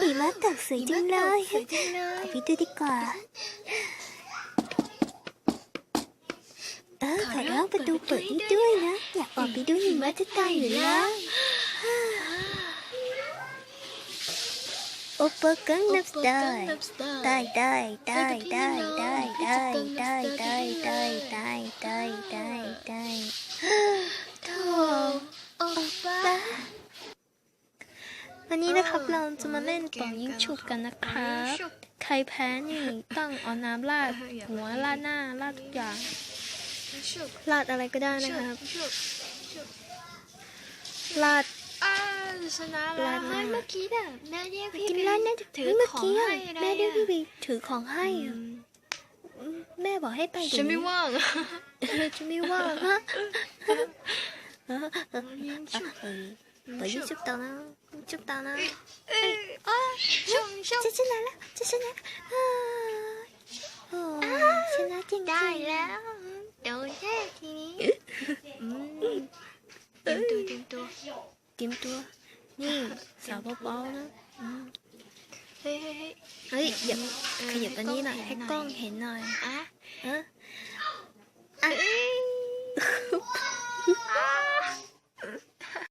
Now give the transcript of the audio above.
หิมะตกสวยจังเลยสวยจังเลขอยไปดูดีกว่า เออขอร้องประตูเปิดให้ด้วยนะ อยากออกไปดูหิมะจะตายอยู่แล้ว โอปะกังนับได้ได้ได้ได้ได้ได้ได้ได้ได้ได้ได้ได้ได้ได้โธ่โอ้ป้า วันนี้นะครับเราจะมาเล่นป่องยิงฉุบกันนะครับ ใครแพ้นี่ต้องเอาน้ำราดหัวราดหน้าราดทุกอย่างชุบราดอะไรก็ได้นะชุครับบชุบราดอ่าชนะแล้ลาวดหน้าเมื่อกี้น่ะแม่เรียกพี่กินไปร้านนั้นถือเมื่อของกี้อะให้อะไรแม่เรียกอะพี่ไปถือของให้อือะมแม่บอกให้ไปเดี๋ฉัยนวไม่นี้ว่างเออฉันไม่ว่างฮะเออเออ ยิงชุบเออไปยิงฉุบต่อนะฉุบต่อนะเอ้ยอะชุบชุบจะชนะแล้วจะชนะเอ้ยโอ้ชนะจริงๆได้แล้วโดนแค่ทีนี้อืมเตรียมตัวเตรียมตัวเตรียมตัว นี่สาวเบาๆนะอืมเฮ้ยเฮ้ยเฮ้ยเฮ้ยอย่าเออขยับอันนี้หน่อยให้ให้กกล้ล้อองงเห็เห็นนหน่อยอะเออ